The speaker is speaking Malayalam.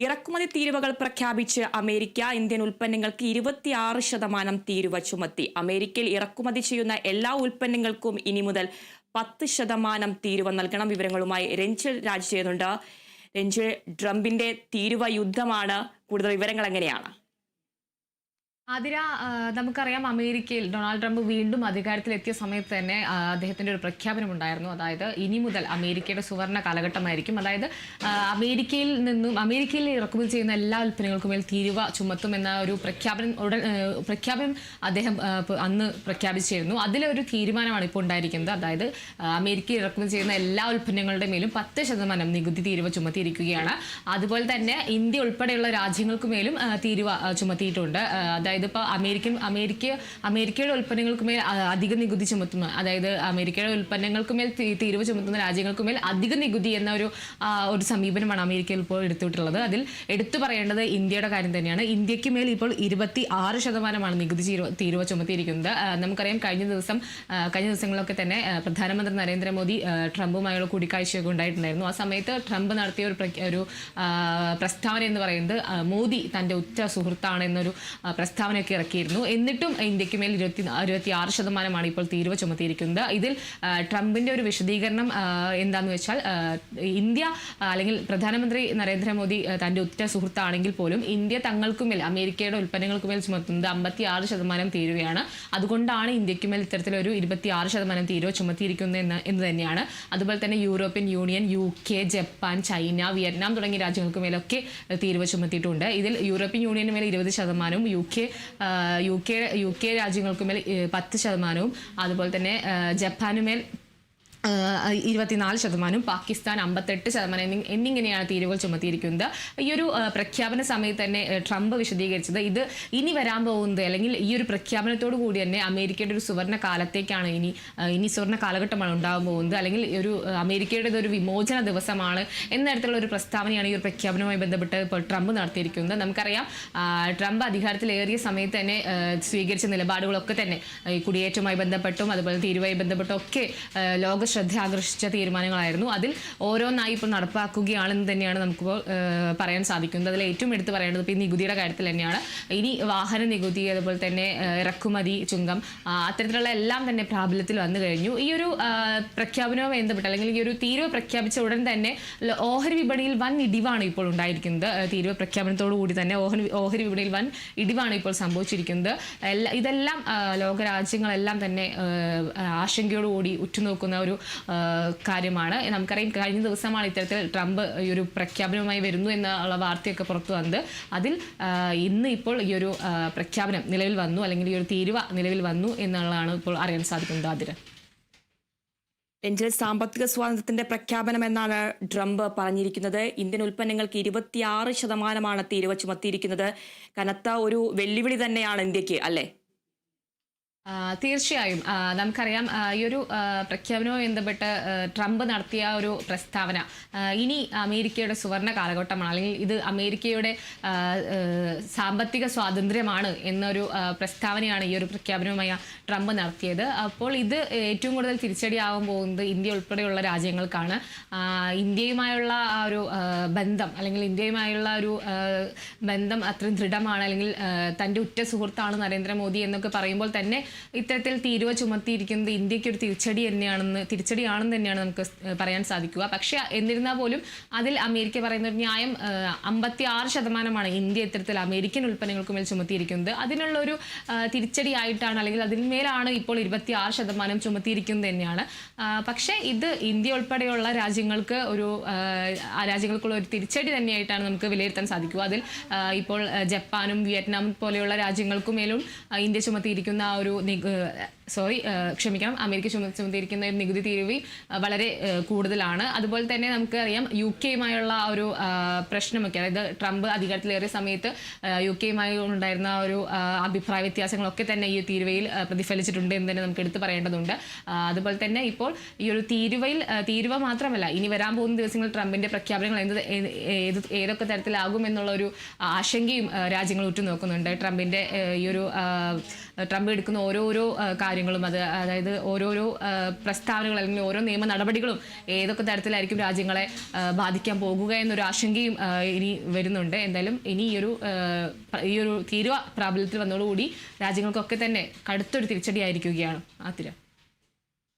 ഇറക്കുമതി തീരുവകൾ പ്രഖ്യാപിച്ച് അമേരിക്ക ഇന്ത്യൻ ഉൽപ്പന്നങ്ങൾക്ക് ഇരുപത്തിയാറ് ശതമാനം തീരുവ ചുമത്തി. അമേരിക്കയിൽ ഇറക്കുമതി ചെയ്യുന്ന എല്ലാ ഉൽപ്പന്നങ്ങൾക്കും ഇനി മുതൽ പത്ത് ശതമാനം തീരുവ നൽകണം. വിവരങ്ങളുമായി രഞ്ജിൽ രാജ് ചെയ്യുന്നുണ്ട് രഞ്ജിൽ ട്രംപിന്റെ തീരുവ യുദ്ധമാണ്. കൂടുതൽ വിവരങ്ങൾ എങ്ങനെയാണ്? ആതിര ആ, നമുക്കറിയാം അമേരിക്കയിൽ ഡൊണാൾഡ് ട്രംപ് വീണ്ടും അധികാരത്തിലെത്തിയ സമയത്ത് തന്നെ അദ്ദേഹത്തിന്റെ ഒരു പ്രഖ്യാപനം ഉണ്ടായിരുന്നു അതായത് ഇനി മുതൽ അമേരിക്കയുടെ സുവർണ കാലഘട്ടമായിരിക്കും. അതായത് അമേരിക്കയിൽ നിന്നും അമേരിക്കയിൽ ഇറക്കുമതി ചെയ്യുന്ന എല്ലാ ഉൽപ്പന്നങ്ങൾക്കും മേൽ തീരുവ ചുമത്തുമെന്ന ഒരു പ്രഖ്യാപനം ഉടൻ പ്രഖ്യാപനം അദ്ദേഹം അന്ന് പ്രഖ്യാപിച്ചിരുന്നു. അതിലൊരു തീരുമാനമാണ് ഇപ്പോൾ ഉണ്ടായിരിക്കുന്നത്. അതായത് അമേരിക്കയിൽ ഇറക്കുമതി ചെയ്യുന്ന എല്ലാ ഉൽപ്പന്നങ്ങളുടെ മേലും പത്ത് ശതമാനം നികുതി തീരുവ ചുമത്തിയിരിക്കുകയാണ്. അതുപോലെ തന്നെ ഇന്ത്യ ഉൾപ്പെടെയുള്ള രാജ്യങ്ങൾക്ക് മേലും ആ, തീരുവ ചുമത്തിയിട്ടുണ്ട്. ആ, അതായത് ഇപ്പോൾ അമേരിക്കൻ അമേരിക്ക അമേരിക്കയുടെ ഉൽപ്പന്നങ്ങൾക്ക് മേൽ അധിക നികുതി ചുമത്തുന്ന അതായത് അമേരിക്കയുടെ ഉൽപ്പന്നങ്ങൾക്ക് മേൽ തീരുവ് ചുമത്തുന്ന രാജ്യങ്ങൾക്ക് മേൽ അധിക നികുതി എന്ന ഒരു ഒരു സമീപനമാണ് അമേരിക്കയിൽ ഇപ്പോൾ എടുത്തിട്ടുള്ളത് അതിൽ എടുത്തു പറയേണ്ടത് ഇന്ത്യയുടെ കാര്യം തന്നെയാണ്. ഇന്ത്യയ്ക്ക് മേൽ ഇപ്പോൾ ഇരുപത്തി ആറ് ശതമാനമാണ് നികുതി തീരുവ ചുമത്തിയിരിക്കുന്നത്. നമുക്കറിയാം കഴിഞ്ഞ ദിവസം കഴിഞ്ഞ ദിവസങ്ങളിലൊക്കെ തന്നെ പ്രധാനമന്ത്രി നരേന്ദ്രമോദി ട്രംപുമായുള്ള കൂടിക്കാഴ്ചയൊക്കെ ഉണ്ടായിട്ടുണ്ടായിരുന്നു. ആ സമയത്ത് ട്രംപ് നടത്തിയ ഒരു ഒരു പ്രസ്താവന എന്ന് പറയുന്നത് മോദി തന്റെ ഉറ്റ സുഹൃത്താണ് എന്നൊരു ആ, പ്രസ്താവനയൊക്കെ ഇറക്കിയിരുന്നു. എന്നിട്ടും ഇന്ത്യയ്ക്ക് മേൽ ഇരുപത്തി ഇരുപത്തി ആറ് ശതമാനമാണ് ഇപ്പോൾ തീരുവ ചുമത്തിയിരിക്കുന്നത്. ഇതിൽ ട്രംപിന്റെ ഒരു വിശദീകരണം എന്താണെന്ന് വെച്ചാൽ ഇന്ത്യ അല്ലെങ്കിൽ പ്രധാനമന്ത്രി നരേന്ദ്രമോദി തന്റെ ഉറ്റ സുഹൃത്താണെങ്കിൽ പോലും ഇന്ത്യ തങ്ങൾക്കുമേൽ അമേരിക്കയുടെ ഉൽപ്പന്നങ്ങൾക്കുമേൽ ചുമത്തുന്നത് അമ്പത്തി ആറ് ശതമാനം തീരുവയാണ് അതുകൊണ്ടാണ് ഇന്ത്യക്കുമേൽ ഇത്തരത്തിലൊരു ഇരുപത്തി ആറ് ശതമാനം തീരുവ ചുമത്തിയിരിക്കുന്നത് എന്ന് എന്ന് തന്നെയാണ്. അതുപോലെ തന്നെ European Union U K Japan China Vietnam തുടങ്ങിയ രാജ്യങ്ങൾക്ക് മേലൊക്കെ തീരുവ ചുമത്തിയിട്ടുണ്ട്. ഇതിൽ യൂറോപ്യൻ യൂണിയന് മേൽ ഇരുപത് ശതമാനവും U K U K U K രാജ്യങ്ങൾക്ക് മേൽ പത്ത് ശതമാനവും അതുപോലെ തന്നെ ജപ്പാനുമേൽ ഇരുപത്തിനാല് ശതമാനം പാകിസ്ഥാൻ അമ്പത്തെട്ട് ശതമാനം എന്നിങ്ങനെയാണ് തീരുവകൾ ചുമത്തിയിരിക്കുന്നത്. ഈ ഒരു പ്രഖ്യാപന സമയത്ത് തന്നെ ട്രംപ് വിശദീകരിച്ചത് ഇത് ഇനി വരാൻ പോകുന്നത് അല്ലെങ്കിൽ ഈ ഒരു പ്രഖ്യാപനത്തോടു കൂടി തന്നെ അമേരിക്കയുടെ ഒരു സുവർണ കാലത്തേക്കാണ് ഇനി ഇനി സുവർണ കാലഘട്ടമാണ് ഉണ്ടാകാൻ പോകുന്നത്. അല്ലെങ്കിൽ ഒരു അമേരിക്കയുടെ ഒരു വിമോചന ദിവസമാണ് എന്ന തരത്തിലുള്ള ഒരു പ്രസ്താവനയാണ് ഈ ഒരു പ്രഖ്യാപനവുമായി ബന്ധപ്പെട്ട് ട്രംപ് നടത്തിയിരിക്കുന്നത്. നമുക്കറിയാം ട്രംപ് അധികാരത്തിലേറിയ സമയത്ത് തന്നെ സ്വീകരിച്ച നിലപാടുകളൊക്കെ തന്നെ കുടിയേറ്റവുമായി ബന്ധപ്പെട്ടും അതുപോലെ തീരുവയുമായി ബന്ധപ്പെട്ടും ഒക്കെ ലോക ശ്രദ്ധ ആകർഷിച്ച തീരുമാനങ്ങളായിരുന്നു. അതിൽ ഓരോന്നായി ഇപ്പോൾ നടപ്പാക്കുകയാണെന്ന് തന്നെയാണ് നമുക്കിപ്പോൾ പറയാൻ സാധിക്കുന്നത്. അതിൽ ഏറ്റവും എടുത്തു പറയേണ്ടത് ഇപ്പോൾ ഈ നികുതിയുടെ കാര്യത്തിൽ തന്നെയാണ്. ഇനി വാഹന നികുതി അതുപോലെ തന്നെ ഇറക്കുമതി ചുങ്കം അത്തരത്തിലുള്ള എല്ലാം തന്നെ പ്രാബല്യത്തിൽ വന്നു കഴിഞ്ഞു. ഈ ഒരു പ്രഖ്യാപനവുമായി ബന്ധപ്പെട്ട് അല്ലെങ്കിൽ ഈ ഒരു തീരുവ പ്രഖ്യാപിച്ച ഉടൻ തന്നെ ഓഹരി വിപണിയിൽ വൻ ഇടിവാണ് ഇപ്പോൾ ഉണ്ടായിരിക്കുന്നത്. തീരുവ പ്രഖ്യാപനത്തോടു കൂടി തന്നെ ഓഹരി ഓഹരി വിപണിയിൽ വൻ ഇടിവാണ് ഇപ്പോൾ സംഭവിച്ചിരിക്കുന്നത്. എല്ലാ ഇതെല്ലാം ലോകരാജ്യങ്ങളെല്ലാം തന്നെ ആശങ്കയോടുകൂടി ഉറ്റുനോക്കുന്ന ഒരു കാര്യമാണ്. നമുക്കറിയാം കഴിഞ്ഞ ദിവസമാണ് ഇത്തരത്തിൽ ട്രംപ് ഈ ഒരു പ്രഖ്യാപനവുമായി വരുന്നു എന്നുള്ള വാർത്തയൊക്കെ പുറത്തു വന്നത്. അതിൽ ഇന്ന് ഇപ്പോൾ ഈ ഒരു പ്രഖ്യാപനം നിലവിൽ വന്നു അല്ലെങ്കിൽ ഈ ഒരു തീരുവ നിലവിൽ വന്നു എന്നുള്ളതാണ് ഇപ്പോൾ അറിയാൻ സാധിക്കുന്നത് അതിന് രഞ്ജിൽ സാമ്പത്തിക സ്വാതന്ത്ര്യത്തിന്റെ പ്രഖ്യാപനം എന്നാണ് ട്രംപ് പറഞ്ഞിരിക്കുന്നത്. ഇന്ത്യൻ ഉൽപ്പന്നങ്ങൾക്ക് ഇരുപത്തിയാറ് ശതമാനമാണ് തീരുവ ചുമത്തിയിരിക്കുന്നത്. കനത്ത ഒരു വെല്ലുവിളി തന്നെയാണ് ഇന്ത്യയ്ക്ക് അല്ലേ? തീർച്ചയായും. നമുക്കറിയാം ഈ ഒരു പ്രഖ്യാപനവുമായി ബന്ധപ്പെട്ട് ട്രംപ് നടത്തിയ ഒരു പ്രസ്താവന ഇനി അമേരിക്കയുടെ സുവർണ കാലഘട്ടമാണ്. അല്ലെങ്കിൽ ഇത് അമേരിക്കയുടെ സാമ്പത്തിക സ്വാതന്ത്ര്യമാണ് എന്നൊരു പ്രസ്താവനയാണ് ഈ ഒരു പ്രഖ്യാപനവുമായി ട്രംപ് നടത്തിയത്. അപ്പോൾ ഇത് ഏറ്റവും കൂടുതൽ തിരിച്ചടിയാവാൻ പോകുന്നത് ഇന്ത്യ ഉൾപ്പെടെയുള്ള രാജ്യങ്ങൾക്കാണ്. ഇന്ത്യയുമായുള്ള ആ ഒരു ബന്ധം അല്ലെങ്കിൽ ഇന്ത്യയുമായുള്ള ഒരു ബന്ധം അത്രയും ദൃഢമാണ്. അല്ലെങ്കിൽ തന്റെ ഉറ്റ സുഹൃത്താണ് നരേന്ദ്രമോദി എന്നൊക്കെ പറയുമ്പോൾ തന്നെ ഇത്തരത്തിൽ തീരുവ ചുമത്തിയിരിക്കുന്നത് ഇന്ത്യയ്ക്ക് ഒരു തിരിച്ചടി തന്നെയാണെന്ന് തിരിച്ചടിയാണെന്ന് തന്നെയാണ് നമുക്ക് പറയാൻ സാധിക്കുക. പക്ഷേ എന്നിരുന്നാൽ പോലും അതിൽ അമേരിക്ക പറയുന്ന ഒരു ന്യായം അമ്പത്തി ആറ് ശതമാനമാണ് ഇന്ത്യ ഇത്തരത്തിൽ അമേരിക്കൻ ഉൽപ്പന്നങ്ങൾക്ക് മേൽ ചുമത്തിയിരിക്കുന്നത്. അതിനുള്ള ഒരു തിരിച്ചടിയായിട്ടാണ് അല്ലെങ്കിൽ അതിന്മേലാണ് ഇപ്പോൾ ഇരുപത്തി ആറ് ശതമാനം ചുമത്തിയിരിക്കുന്നത് തന്നെയാണ്. പക്ഷേ ഇത് ഇന്ത്യ ഉൾപ്പെടെയുള്ള രാജ്യങ്ങൾക്ക് ഒരു ആ രാജ്യങ്ങൾക്കുള്ള ഒരു തിരിച്ചടി തന്നെയായിട്ടാണ് നമുക്ക് വിലയിരുത്താൻ സാധിക്കുക. അതിൽ ഇപ്പോൾ ജപ്പാനും വിയറ്റ്നാമും പോലെയുള്ള രാജ്യങ്ങൾക്കുമേലും ഇന്ത്യ ചുമത്തിയിരിക്കുന്ന ആ ഒരു 那个 സോറി ക്ഷമിക്കണം. അമേരിക്ക ചുമ ചുമത്തിയിരിക്കുന്ന ഒരു നികുതി തീരുവി വളരെ കൂടുതലാണ്. അതുപോലെ തന്നെ നമുക്ക് അറിയാം യു കെയുമായുള്ള ആ ഒരു പ്രശ്നമൊക്കെ അതായത് ട്രംപ് അധികാരത്തിലേറിയ സമയത്ത് യു കെയുമായി ഉണ്ടായിരുന്ന ഒരു അഭിപ്രായ വ്യത്യാസങ്ങളൊക്കെ തന്നെ ഈ തീരുവയിൽ പ്രതിഫലിച്ചിട്ടുണ്ട് എന്ന് തന്നെ നമുക്ക് എടുത്തു പറയേണ്ടതുണ്ട്. അതുപോലെ തന്നെ ഇപ്പോൾ ഈ ഒരു തീരുവയിൽ തീരുവ മാത്രമല്ല ഇനി വരാൻ പോകുന്ന ദിവസങ്ങളിൽ ട്രംപിന്റെ പ്രഖ്യാപനങ്ങൾ എന്ത് ഏത് ഏത് ഏതൊക്കെ തരത്തിലാകും എന്നുള്ള ഒരു ആശങ്കയും രാജ്യങ്ങൾ ഉറ്റുനോക്കുന്നുണ്ട്. ട്രംപിന്റെ ഈ ഒരു ട്രംപ് എടുക്കുന്ന ഓരോരോ ആ, കാര്യങ്ങളും അത് അതായത് ഓരോരോ ആ, പ്രസ്താവനകൾ അല്ലെങ്കിൽ ഓരോ നിയമ നടപടികളും ഏതൊക്കെ തരത്തിലായിരിക്കും രാജ്യങ്ങളെ ബാധിക്കാൻ പോകുക എന്നൊരു ആശങ്കയും ഇനി വരുന്നുണ്ട്. എന്തായാലും ഇനി ഈ ഒരു ഈ ഒരു തീരുവ പ്രാബല്യത്തിൽ വന്നതോടുകൂടി രാജ്യങ്ങൾക്കൊക്കെ തന്നെ കടുത്തൊരു തിരിച്ചടി ആയിരിക്കുകയാണ് ആതിര